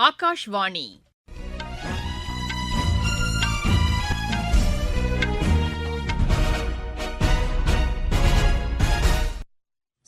ஆகாஷ்வாணி.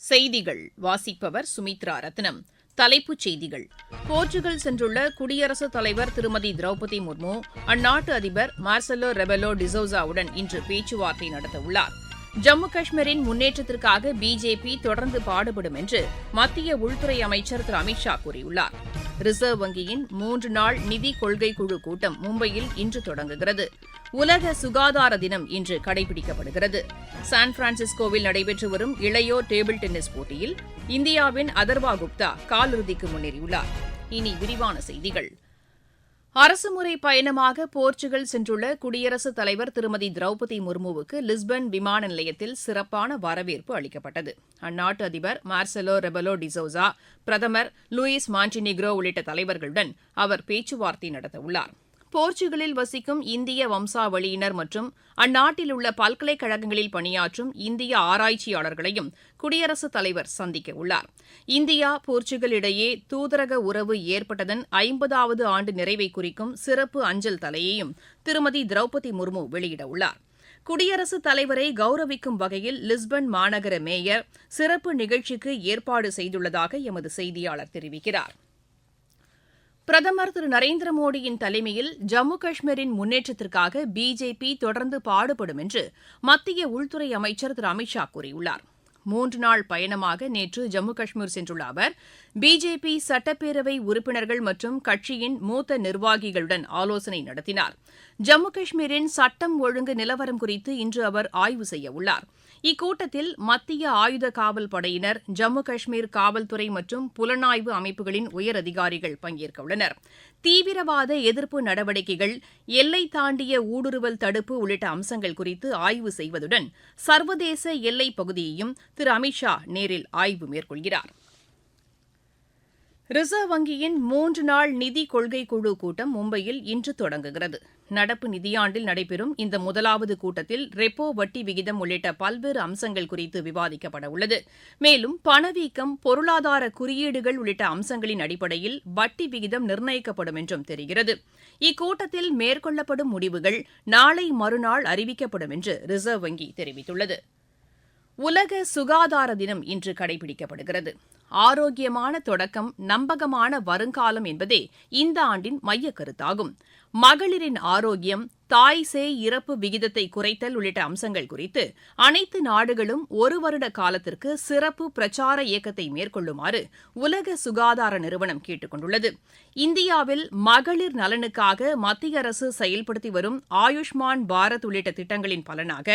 செய்திகள். வாசிப்பவர் சுமித்ரா ரத்னம். தலைப்புச் செய்திகள். போர்ச்சுகல் சென்றுள்ள குடியரசுத் தலைவர் திருமதி திரௌபதி முர்மு அந்நாட்டு அதிபர் மார்செலோ ரெபெலோ டிசோசாவுடன் இன்று பேச்சுவார்த்தை நடத்தவுள்ளார். ஜம்மு காஷ்மீரின் முன்னேற்றத்திற்காக பிஜேபி தொடர்ந்து பாடுபடும் என்று மத்திய உள்துறை அமைச்சர் திரு அமித் ஷா கூறியுள்ளார். ரிசர்வ் வங்கியின் மூன்று நாள் நிதி கொள்கை குழு கூட்டம் மும்பையில் இன்று தொடங்குகிறது. உலக சுகாதார தினம் இன்று கடைபிடிக்கப்படுகிறது. சான் பிரான்சிஸ்கோவில் நடைபெற்று வரும் இளையோர் டேபிள் டென்னிஸ் போட்டியில் இந்தியாவின் அதர்வா குப்தா காலிறுதிக்கு முன்னேறியுள்ளார். இனி விரிவான செய்திகள். அரசுமுறை பயணமாக போர்ச்சுகல் சென்றுள்ள குடியரசுத் தலைவர் திருமதி திரௌபதி முர்முவுக்கு லிஸ்பன் விமான நிலையத்தில் சிறப்பான வரவேற்பு அளிக்கப்பட்டது. அந்நாட்டு அதிபர் மார்செலோ ரெபலோ டிசோசா பிரதமர் லூயிஸ் மாண்டினிக்ரோ உள்ளிட்ட தலைவர்களுடன் அவர் பேச்சுவார்த்தை நடத்தவுள்ளார். போர்ச்சுகலில் வசிக்கும் இந்திய வம்சாவளியினர் மற்றும் அந்நாட்டில் உள்ள பல்கலைக்கழகங்களில் பணியாற்றும் இந்திய ஆராய்ச்சியாளர்களையும் குடியரசுத் தலைவர் சந்திக்க உள்ளார். இந்தியா போர்ச்சுகல் இடையே தூதரக உறவு ஏற்பட்டதன் ஐம்பதாவது ஆண்டு நிறைவை குறிக்கும் சிறப்பு அஞ்சல் தலையையும் திருமதி திரௌபதி முர்மு வெளியிட உள்ளார். குடியரசுத் தலைவரை கௌரவிக்கும் வகையில் லிஸ்பன் மாநகர மேயர் சிறப்பு நிகழ்ச்சிக்கு ஏற்பாடு செய்துள்ளதாக எமது செய்தியாளர் தெரிவிக்கிறார். பிரதமர் திரு நரேந்திர மோடியின் தலைமையில் ஜம்மு காஷ்மீரின் முன்னேற்றத்திற்காக பிஜேபி தொடர்ந்து பாடுபடும் என்று மத்திய உள்துறை அமைச்சர் திரு அமித் ஷா கூறியுள்ளார். மூன்று நாள் பயணமாக நேற்று ஜம்மு காஷ்மீர் சென்றுள்ள அவர் பிஜேபி சட்டப்பேரவை உறுப்பினர்கள் மற்றும் கட்சியின் மூத்த நிர்வாகிகளுடன் ஆலோசனை நடத்தினார். ஜம்மு காஷ்மீரின் சட்டம் ஒழுங்கு நிலவரம் குறித்து இன்று அவர் ஆய்வு செய்யவுள்ளார். இக்கூட்டத்தில் மத்திய ஆயுத காவல் படையினர் ஜம்மு காஷ்மீர் காவல்துறை மற்றும் புலனாய்வு அமைப்புகளின் உயரதிகாரிகள் பங்கேற்க உள்ளனர். தீவிரவாத எதிர்ப்பு நடவடிக்கைகள் எல்லை தாண்டிய ஊடுருவல் தடுப்பு உள்ளிட்ட அம்சங்கள் குறித்து ஆய்வு செய்வதுடன் சர்வதேச எல்லைப் பகுதியையும் திரு அமித் ஷா நேரில் ஆய்வு மேற்கொள்கிறார். ரிசர்வ் வங்கியின் மூன்று நாள் நிதி கொள்கை குழு கூட்டம் மும்பையில் இன்று தொடங்குகிறது. நடப்பு நிதியாண்டில் நடைபெறும் இந்த முதலாவது கூட்டத்தில் ரெப்போ வட்டி விகிதம் உள்ளிட்ட பல்வேறு அம்சங்கள் குறித்து விவாதிக்கப்பட உள்ளது. மேலும் பணவீக்கம் பொருளாதார குறியீடுகள் உள்ளிட்ட அம்சங்களின் அடிப்படையில் வட்டி விகிதம் நிர்ணயிக்கப்படும் என்றும் தெரிகிறது. இக்கூட்டத்தில் மேற்கொள்ளப்படும் முடிவுகள் நாளை மறுநாள் அறிவிக்கப்படும் என்று ரிசர்வ் வங்கி தெரிவித்துள்ளது. உலக சுகாதார தினம் இன்று கடைபிடிக்கப்படுகிறது. ஆரோக்கியமான தொடக்கம் நம்பகமான வருங்காலம் என்பதே இந்த ஆண்டின் மையக்கருத்தாகும் மகளிரின் ஆரோக்கியம் தாய் சேய் இறப்பு விகிதத்தை குறைத்தல் உள்ளிட்ட அம்சங்கள் குறித்து அனைத்து நாடுகளும் ஒரு வருட காலத்திற்கு சிறப்பு பிரச்சார இயக்கத்தை மேற்கொள்ளுமாறு உலக சுகாதார நிறுவனம் கேட்டுக் கொண்டுள்ளது இந்தியாவில் மகளிர் நலனுக்காக மத்திய அரசு செயல்படுத்தி வரும் ஆயுஷ்மான் பாரத் உள்ளிட்ட திட்டங்களின் பலனாக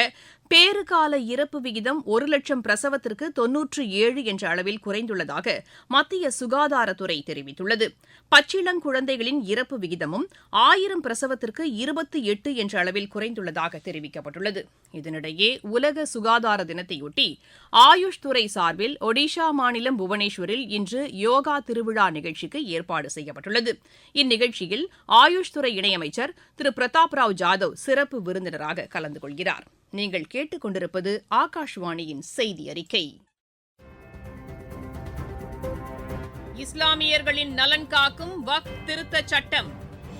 பேறுகால இறப்பு விகிதம் ஒரு லட்சம் பிரசவத்திற்கு தொன்னூற்று ஏழு என்ற அளவில் குறைந்துள்ளதாக மத்திய சுகாதாரத்துறை தெரிவித்துள்ளது. பச்சிளங்குழந்தைகளின் இறப்பு விகிதமும் ஆயிரம் பிரசவத்திற்கு இருபத்தி எட்டு பத்து என்ற அளவில் குறைந்துள்ளதாக தெரிவிக்கப்பட்டுள்ளது. இதனிடையே உலக சுகாதார தினத்தையொட்டி ஆயுஷ் துறை சார்பில் ஒடிஷா மாநிலம் புவனேஸ்வரில் இன்று யோகா திருவிழா நிகழ்ச்சிக்கு ஏற்பாடு செய்யப்பட்டுள்ளது. இந்நிகழ்ச்சியில் ஆயுஷ் துறை இணையமைச்சர் திரு பிரதாப் ராவ் ஜாதவ் சிறப்பு விருந்தினராக கலந்து கொள்கிறார். நீங்கள் கேட்டுக்கொண்டிருப்பது ஆகாஷ்வாணியின் செய்தி அறிக்கை. இஸ்லாமியர்களின் நலன் காக்கும் வக் திருத்த சட்டம்.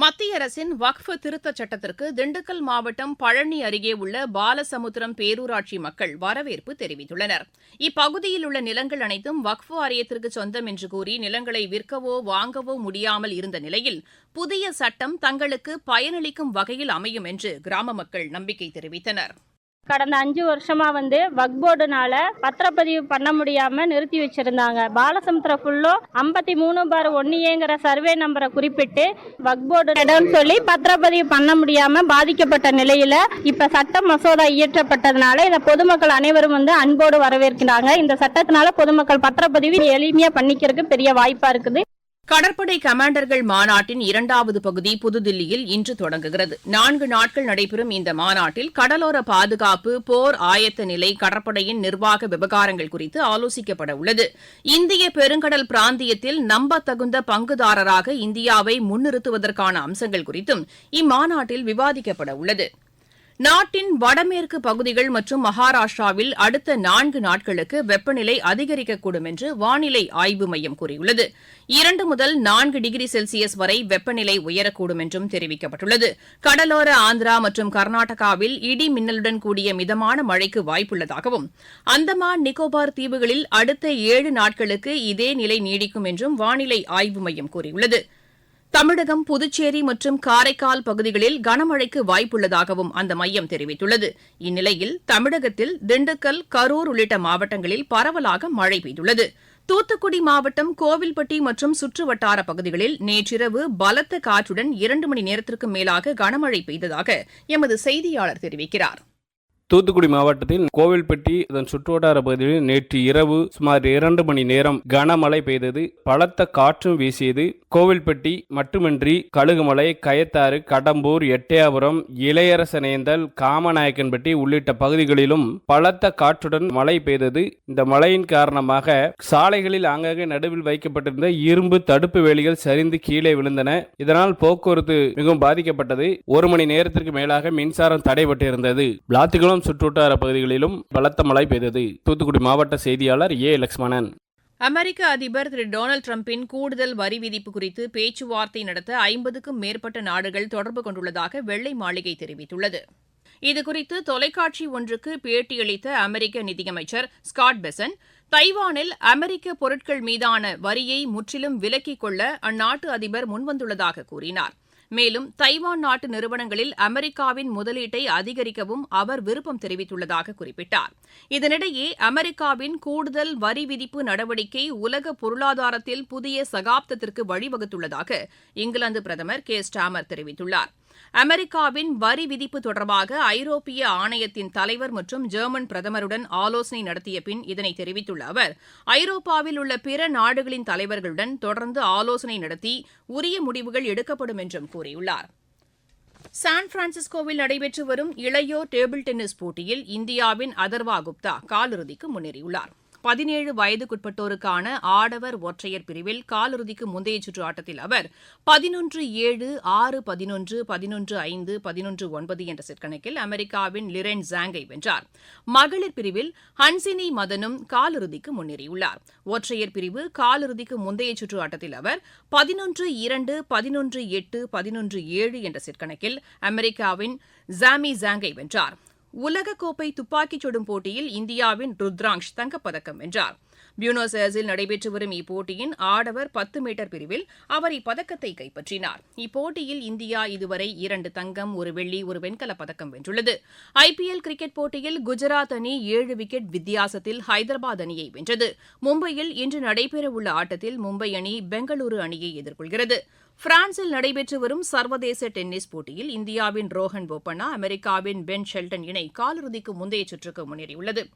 மத்திய அரசின் வக்ஃபு திருத்தச் சட்டத்திற்கு திண்டுக்கல் மாவட்டம் பழனி அருகே உள்ள பாலசமுத்திரம் பேரூராட்சி மக்கள் வரவேற்பு தெரிவித்துள்ளனர். இப்பகுதியில் உள்ள நிலங்கள் அனைத்தும் வக்ஃபு வாரியத்திற்கு சொந்தம் என்று கூறி நிலங்களை விற்கவோ வாங்கவோ முடியாமல் இருந்த நிலையில் புதிய சட்டம் தங்களுக்கு பயனளிக்கும் வகையில் அமையும் என்று கிராம மக்கள் நம்பிக்கை தெரிவித்தனர். கடந்த அஞ்சு வருஷமா வந்து வக்போர்டுனால பத்திரப்பதிவு பண்ண முடியாம நிறுத்தி வச்சிருந்தாங்க. பாலசமுத்திர ஃபுல்லும் ஐம்பத்தி மூணு பார் ஒன்னியேங்கிற சர்வே நம்பரை குறிப்பிட்டு வக்போர்டு இடம்னு சொல்லி பத்திரப்பதிவு பண்ண முடியாம பாதிக்கப்பட்ட நிலையில இப்ப சட்ட மசோதா இயற்றப்பட்டதுனால இதை பொதுமக்கள் அனைவரும் வந்து அன்போடு வரவேற்கிறாங்க. இந்த சட்டத்தினால பொதுமக்கள் பத்திரப்பதிவு எளிமையா பண்ணிக்கிறதுக்கு பெரிய வாய்ப்பா இருக்குது. கடற்படை கமாண்டர்கள் மாநாட்டின் இரண்டாவது பகுதி புதுதில்லியில் இன்று தொடங்குகிறது. நான்கு நாட்கள் நடைபெறும் இந்த மாநாட்டில் கடலோர பாதுகாப்பு போர் ஆயத்த நிலை கடற்படையின் நிர்வாக விவகாரங்கள் குறித்து ஆலோசிக்கப்பட உள்ளது. இந்திய பெருங்கடல் பிராந்தியத்தில் நம்பத்தகுந்த பங்குதாரராக இந்தியாவை முன்னிறுத்துவதற்கான அம்சங்கள் குறித்தும் இம்மாநாட்டில் விவாதிக்கப்பட உள்ளது. நாட்டின் வடமேற்கு பகுதிகள் மற்றும் மகாராஷ்டிராவில் அடுத்த நான்கு நாட்களுக்கு வெப்பநிலை அதிகரிக்கக்கூடும் என்று வானிலை ஆய்வு மையம் கூறியுள்ளது. இரண்டு முதல் நான்கு டிகிரி செல்சியஸ் வரை வெப்பநிலை உயரக்கூடும் என்றும் தெரிவிக்கப்பட்டுள்ளது. கடலோர ஆந்திரா மற்றும் கர்நாடகாவில் இடி மின்னலுடன் கூடிய மிதமான மழைக்கு வாய்ப்புள்ளதாகவும் அந்தமான் நிக்கோபார் தீவுகளில் அடுத்த ஏழு நாட்களுக்கு இதே நிலை நீடிக்கும் என்றும் வானிலை ஆய்வு மையம் கூறியுள்ளது. தமிழகம் புதுச்சேரி மற்றும் காரைக்கால் பகுதிகளில் கனமழைக்கு வாய்ப்புள்ளதாகவும் அந்த மையம் தெரிவித்துள்ளது. இந்நிலையில் தமிழகத்தில் திண்டுக்கல் கரூர் உள்ளிட்ட மாவட்டங்களில் பரவலாக மழை பெய்துள்ளது. தூத்துக்குடி மாவட்டம் கோவில்பட்டி மற்றும் சுற்றுவட்டார பகுதிகளில் நேற்றிரவு பலத்த காற்றுடன் இரண்டு மணி நேரத்திற்கு மேலாக கனமழை பெய்ததாக எமது செய்தியாளர் தெரிவிக்கிறார். தூத்துக்குடி மாவட்டத்தில் கோவில்பட்டி அதன் சுற்றுவட்டார பகுதியில் நேற்று இரவு சுமார் இரண்டு மணி நேரம் கனமழை பெய்தது. பலத்த காற்றும் வீசியது. கோவில்பட்டி மட்டுமின்றி கழுகுமலை கயத்தாறு கடம்பூர் எட்டயாபுரம் இளையரசனேந்தல் காமநாயக்கன்பட்டி உள்ளிட்ட பகுதிகளிலும் பலத்த காற்றுடன் மழை பெய்தது. இந்த மழையின் காரணமாக சாலைகளில் ஆங்காங்கே நடுவில் வைக்கப்பட்டிருந்த இரும்பு தடுப்பு வேலிகள் சரிந்து கீழே விழுந்தன. இதனால் போக்குவரத்து மிகவும் பாதிக்கப்பட்டது. ஒரு மணி நேரத்திற்கு மேலாக மின்சாரம் தடைபட்டிருந்தது. பிளாத்துகளும் பிளாத்துக்குளம் சுற்றுவட்டார பகுதிகளிலும் பலத்த மழை பெய்தது. தூத்துக்குடி மாவட்ட செய்தியாளர் ஏ. லக்ஷ்மணன். அமெரிக்க அதிபர் திரு. டொனால்டு டிரம்பின் கூடுதல் வரி விதிப்பு குறித்து பேச்சுவார்த்தை நடத்த ஐம்பதுக்கும் மேற்பட்ட நாடுகள் தொடர்பு கொண்டுள்ளதாக வெள்ளை மாளிகை தெரிவித்துள்ளது. இதுகுறித்து தொலைக்காட்சி ஒன்றுக்கு பேட்டியளித்த அமெரிக்க நிதியமைச்சர் ஸ்காட் பெசன் தைவானில் அமெரிக்க பொருட்கள் மீதான வரியை முற்றிலும் விலக்கிக் கொள்ள அந்நாட்டு அதிபர் முன்வந்துள்ளதாக கூறினார். மேலும் தைவான் நாட்டு நிறுவனங்களில் அமெரிக்காவின் முதலீட்டை அதிகரிக்கவும் அவர் விருப்பம் தெரிவித்துள்ளதாக குறிப்பிட்டார். இதனிடையே அமெரிக்காவின் கூடுதல் வரி விதிப்பு நடவடிக்கை உலக பொருளாதாரத்தில் புதிய சகாப்தத்திற்கு வழிவகுத்துள்ளதாக இங்கிலாந்து பிரதமர் கே. ஸ்டாமர் தெரிவித்துள்ளார். அமெரிக்காவின் வரி விதிப்பு தொடர்பாக ஐரோப்பிய ஆணையத்தின் தலைவர் மற்றும் ஜெர்மன் பிரதமருடன் ஆலோசனை நடத்திய பின் இதனை தெரிவித்துள்ள அவர் ஐரோப்பாவில் உள்ள பிற நாடுகளின் தலைவர்களுடன் தொடர்ந்து ஆலோசனை நடத்தி உரிய முடிவுகள் எடுக்கப்படும் என்றும் கூறியுள்ளார். சான் பிரான்சிஸ்கோவில் நடைபெற்று வரும் இளையோர் டேபிள் டென்னிஸ் போட்டியில் இந்தியாவின் அதர்வா குப்தா காலிறுதிக்கு முன்னேறியுள்ளார். பதினேழு வயதுக்குட்பட்டோருக்கான ஆடவர் ஒற்றையர் பிரிவில் காலிறுதிக்கு முந்தைய சுற்று ஆட்டத்தில் அவர் பதினொன்று ஏழு ஆறு பதினொன்று பதினொன்று ஐந்து பதினொன்று ஒன்பது என்ற செட் கணக்கில் அமெரிக்காவின் லிரென் ஜாங்கை வென்றார். மகளிர் பிரிவில் ஹன்சினி மதனும் காலிறுதிக்கு முன்னேறியுள்ளார். ஒற்றையர் பிரிவு காலிறுதிக்கு முந்தைய சுற்று ஆட்டத்தில் அவர் பதினொன்று இரண்டு பதினொன்று எட்டு பதினொன்று ஏழு என்ற செட் கணக்கில் அமெரிக்காவின் ஜாமி ஜாங்கை வென்றார். உலகக்கோப்பை துப்பாக்கிச் சுடும் போட்டியில் இந்தியாவின் ருத்ராங்ஷ் தங்கப்பதக்கம் வென்றார். பியூனோஸ் ஏர்ஸில் நடைபெற்று வரும் இப்போட்டியின் ஆடவர் பத்து மீட்டர் பிரிவில் அவர் இப்பதக்கத்தை கைப்பற்றினார். இப்போட்டியில் இந்தியா இதுவரை இரண்டு தங்கம் ஒரு வெள்ளி ஒரு வெண்கலப் பதக்கம் வென்றுள்ளது. ஐபிஎல் கிரிக்கெட் போட்டியில் குஜராத் அணி ஏழு விக்கெட் வித்தியாசத்தில் ஹைதராபாத் அணியை வென்றது. மும்பையில் இன்று நடைபெறவுள்ள ஆட்டத்தில் மும்பை அணி பெங்களூரு அணியை எதிர்கொள்கிறது. பிரான்சில் நடைபெற்று வரும் சர்வதேச டென்னிஸ் போட்டியில் இந்தியாவின் ரோஹன் போபண்ணா அமெரிக்காவின் பென் ஷெல்டன் இணை காலிறுதிக்கு முந்தைய சுற்றுக்கு முன்னேறியுள்ளது.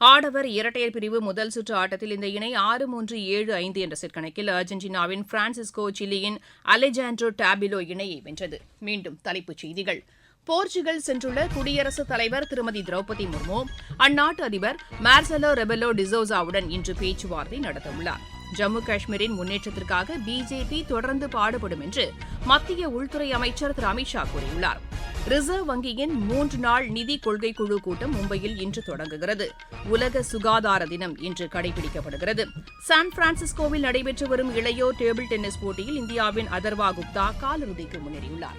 ஆடவர் இரட்டையர் பிரிவு முதல் சுற்று ஆட்டத்தில் இந்த இணை ஆறு மூன்று ஏழு ஐந்து என்ற செட் கணக்கில் அர்ஜென்டினாவின் பிரான்சிஸ்கோ சிலியின் அலெஜாண்ட்ரோ டாபிலோ இணையை வென்றது. மீண்டும் தலைப்புச் செய்திகள். போர்ச்சுகல் சென்றுள்ள குடியரசுத் தலைவர் திருமதி திரௌபதி முர்மு அந்நாட்டு அதிபர் மார்செலோ ரெபெலோ டிசோசாவுடன் இன்று பேச்சுவார்த்தை நடத்தவுள்ளாா் ஜம்மு காஷ்மீரின் முன்னேற்றத்திற்காக பிஜேபி தொடர்ந்து பாடுபடும் என்று மத்திய உள்துறை அமைச்சர் திரு அமித்ஷா கூறியுள்ளார். ரிசர்வ் வங்கியின் மூன்று நாள் நிதி கொள்கை குழு கூட்டம் மும்பையில் இன்று தொடங்குகிறது. உலக சுகாதார தினம் இன்று கடைபிடிக்கப்படுகிறது. சான் பிரான்சிஸ்கோவில் நடைபெற்று வரும் இளையோர் டேபிள் டென்னிஸ் போட்டியில் இந்தியாவின் அதர்வா குப்தா காலிறுதிக்கு முன்னேறியுள்ளார்.